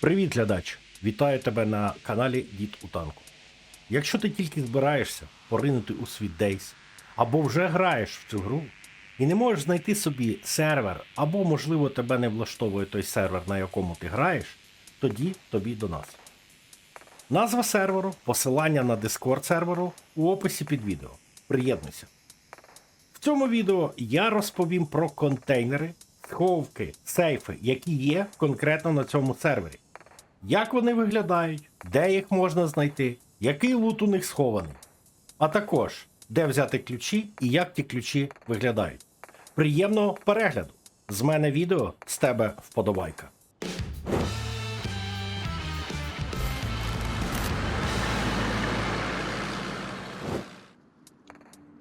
Привіт, глядач! Вітаю тебе на каналі Дід у танку. Якщо ти тільки збираєшся поринути у світ Дейс, або вже граєш в цю гру, і не можеш знайти собі сервер, або, можливо, тебе не влаштовує той сервер, на якому ти граєш, тоді тобі до нас. Назва серверу, посилання на Discord серверу у описі під відео. Приєднуйся. В цьому відео я розповім про контейнери, сховки, сейфи, які є конкретно на цьому сервері. Як вони виглядають, де їх можна знайти, який лут у них схований, а також де взяти ключі і як ті ключі виглядають. Приємного перегляду! З мене відео, з тебе вподобайка.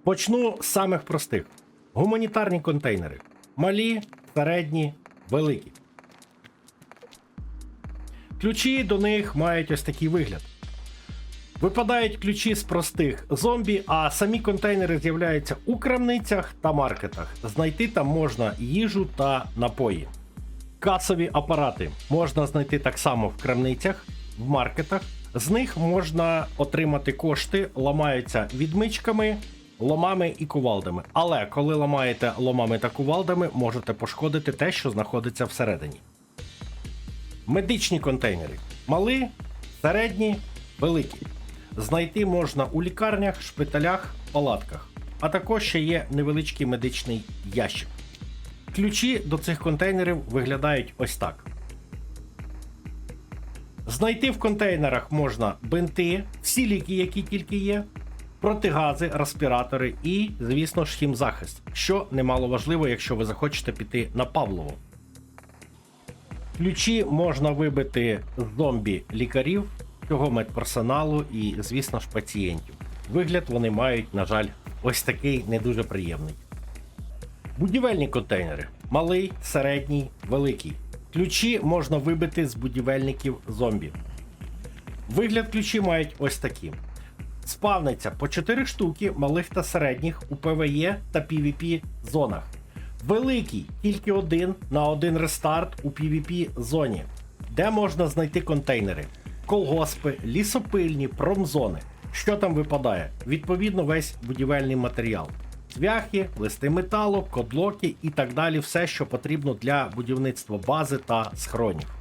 Почну з самих простих: гуманітарні контейнери. Малі, середні, великі. Ключі до них мають ось такий вигляд. Випадають ключі з простих зомбі, а самі контейнери з'являються у крамницях та маркетах. Знайти там можна їжу та напої. Касові апарати можна знайти так само в крамницях, в маркетах. З них можна отримати кошти, ламаються відмичками, ломами і кувалдами. Але коли ламаєте ломами та кувалдами, можете пошкодити те, що знаходиться всередині. Медичні контейнери. Мали, середні, великі. Знайти можна у лікарнях, шпиталях, палатках. А також ще є невеличкий медичний ящик. Ключі до цих контейнерів виглядають ось так. Знайти в контейнерах можна бинти, всі ліки, які тільки є, протигази, респіратори і, звісно ж, хімзахист, що немало важливо, якщо ви захочете піти на Павлову. Ключі можна вибити з зомбі лікарів, цього медперсоналу і, звісно ж, пацієнтів. Вигляд вони мають, на жаль, ось такий не дуже приємний. Будівельні контейнери. Малий, середній, великий. Ключі можна вибити з будівельників зомбі. Вигляд ключі мають ось такі. Спавниться по 4 штуки малих та середніх у PvE та PvP зонах. Великий тільки один на один рестарт у PvP зоні, де можна знайти контейнери, колгоспи, лісопильні, промзони. Що там випадає? Відповідно, весь будівельний матеріал. Цвяхи, листи металу, кодлоки і так далі, все, що потрібно для будівництва бази та схронів.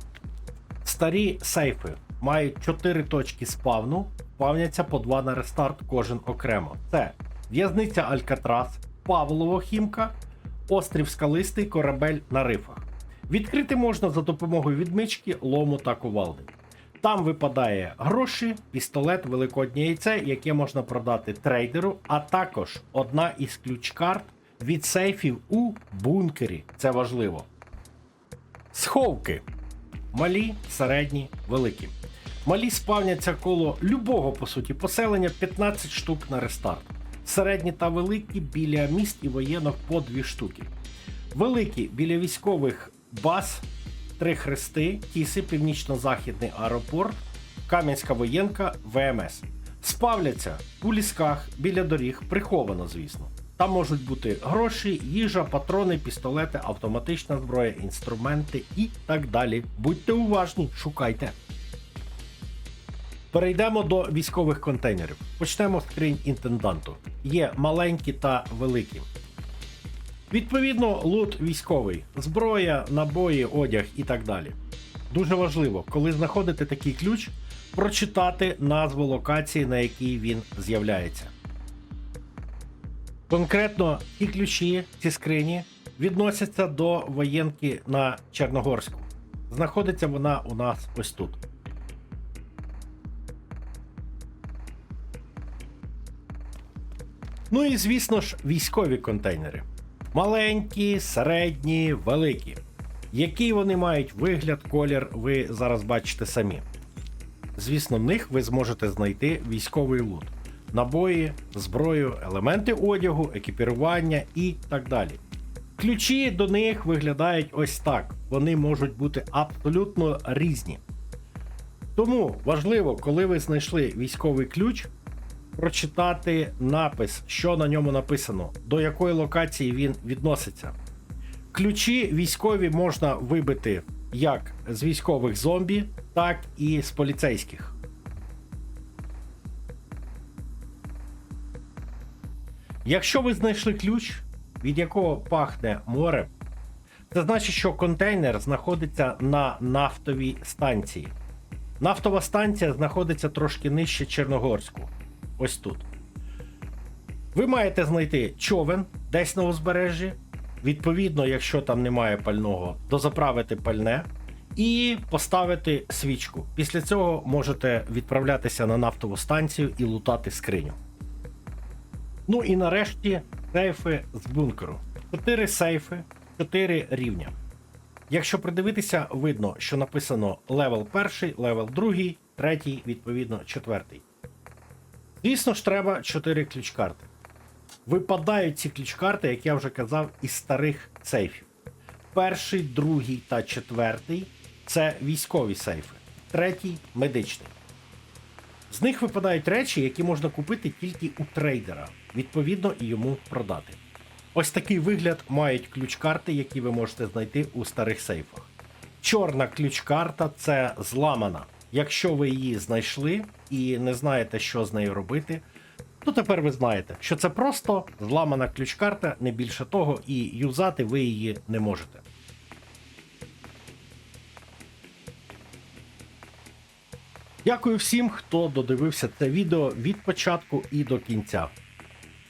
Старі сейфи мають 4 точки спавну, спавняться по 2 на рестарт кожен окремо. Це в'язниця Алькатрас, Павлово Хімка, острів Скалистий, корабель на рифах. Відкрити можна за допомогою відмички, лому та кувалди. Там випадає гроші, пістолет, великоднє яйце, яке можна продати трейдеру, а також одна із ключ-карт від сейфів у бункері. Це важливо. Сховки. Малі, середні, великі. Малі спавняться коло любого по суті поселення 15 штук на рестарт. Середні та великі біля міст і воєнок по 2 штуки. Великі біля військових баз, три хрести, Тіси, Північно-Західний аеропорт, Кам'янська воєнка, ВМС. Спавляться у лісках біля доріг, приховано, звісно. Там можуть бути гроші, їжа, патрони, пістолети, автоматична зброя, інструменти і так далі. Будьте уважні, шукайте. Перейдемо до військових контейнерів. Почнемо з скринь інтенданту. Є маленькі та великі. Відповідно, лут військовий, зброя, набої, одяг і так далі. Дуже важливо, коли знаходите такий ключ, прочитати назву локації, на якій він з'являється. Конкретно ті ключі, ці скрині відносяться до воєнки на Чорногорську. Знаходиться вона у нас ось тут. Ну і звісно ж, військові контейнери. Маленькі, середні, великі. Який вони мають вигляд, колір, ви зараз бачите самі. Звісно, в них ви зможете знайти військовий лут, набої, зброю, елементи одягу, екіпірування і так далі. Ключі до них виглядають ось так. Вони можуть бути абсолютно різні. Тому важливо, коли ви знайшли військовий ключ, прочитати напис, що на ньому написано, до якої локації він відноситься. Ключі військові можна вибити як з військових зомбі, так і з поліцейських. Якщо ви знайшли ключ, від якого пахне море, це значить, що контейнер знаходиться на нафтовій станції. Нафтова станція знаходиться трошки нижче Чорногорську. Ось тут. Ви маєте знайти човен десь на узбережжі. Відповідно, якщо там немає пального, дозаправити пальне і поставити свічку. Після цього можете відправлятися на нафтову станцію і лутати скриню. Ну і нарешті сейфи з бункеру. Чотири сейфи, чотири рівня. Якщо придивитися, видно, що написано левел перший, левел другий, третій, відповідно, четвертий. Звісно ж, треба 4 ключ-карти. Випадають ці ключ-карти, як я вже казав, із старих сейфів. Перший, другий та четвертий це військові сейфи, третій медичний. З них випадають речі, які можна купити тільки у трейдера, відповідно, і йому продати. Ось такий вигляд мають ключ-карти, які ви можете знайти у старих сейфах. Чорна ключ-карта це зламана. Якщо ви її знайшли і не знаєте, що з нею робити, то тепер ви знаєте, що це просто зламана ключ-карта, не більше того, і юзати ви її не можете. Дякую всім, хто додивився це відео від початку і до кінця.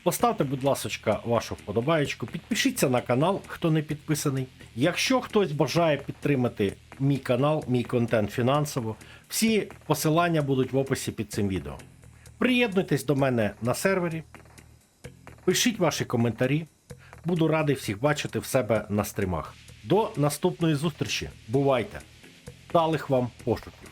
Поставте, будь ласка, вашу вподобаєчку, підпишіться на канал, хто не підписаний. Якщо хтось бажає підтримати мій канал, мій контент фінансово, всі посилання будуть в описі під цим відео. Приєднуйтесь до мене на сервері, пишіть ваші коментарі. Буду радий всіх бачити в себе на стримах. До наступної зустрічі. Бувайте! Далих вам пошуків!